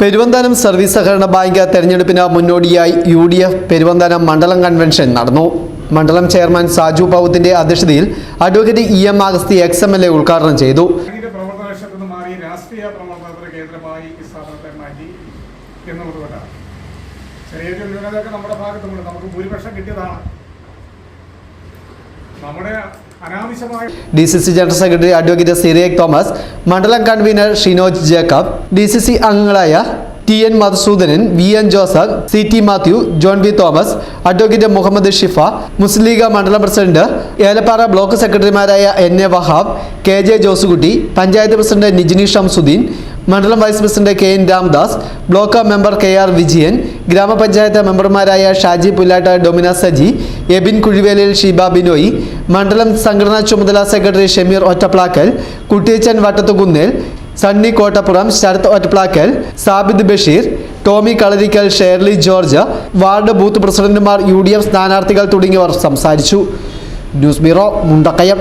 Peruvanthanam service സഹകരണ bank തെരഞ്ഞെടുപ്പിന് മുന്നോടിയായി യു ഡി എഫ് പെരുവന്താനം മണ്ഡലം കൺവെൻഷൻ നടന്നു. മണ്ഡലം ചെയർമാൻ സാജു പൗത്തിന്റെ അധ്യക്ഷതയിൽ advocate E M Agasthy ex M L A ഉദ്ഘാടനം ചെയ്തു. രാഷ്ട്രീയ പ്രവർത്തനത്തിന്റെ കേന്ദ്രമായി ഈ സ്ഥാപനത്തെ മാറ്റി എന്നുള്ളതുകൊണ്ടാണ് ചെറിയ ന്യൂനതയൊക്കെ നമ്മുടെ ഭാഗത്തുമുണ്ട്. നമുക്ക് ഭൂരിപക്ഷം കിട്ടിയതാണ്. D C C general secretary advocate Cyriac Thomas മണ്ഡലം convener Shinoj Jacob D C C അംഗങ്ങളായ T N Madhusoodanan V N Joseph C T Mathew John B Thomas advocate Muhammad Shifa Muslim League മണ്ഡലം president Elappara block സെക്രട്ടറിമാരായ N A Wahab K J Josekutty panchayat president Nijini Shamsuddin മണ്ഡലം vice president K N Ramdas block member K R Vijayan ഗ്രാമപഞ്ചായത്ത് മെമ്പർമാരായ ഷാജി പുല്ലാട്ട് ഡൊമിന സജി എബിൻ കുഴിവേലിൽ ഷീബ ബിനോയി മണ്ഡലം സംഘടനാ ചുമതല secretary Shameer Ottaplackal Kuttiyachan Vattathukunnel Sunny Kottappuram Sarath Ottaplackal Sabid Basheer Tomy Kalarickal Shirley George ward booth പ്രസിഡന്റുമാർ U D F സ്ഥാനാർത്ഥികൾ തുടങ്ങിയവർ സംസാരിച്ചു. News bureau Mundakkayam.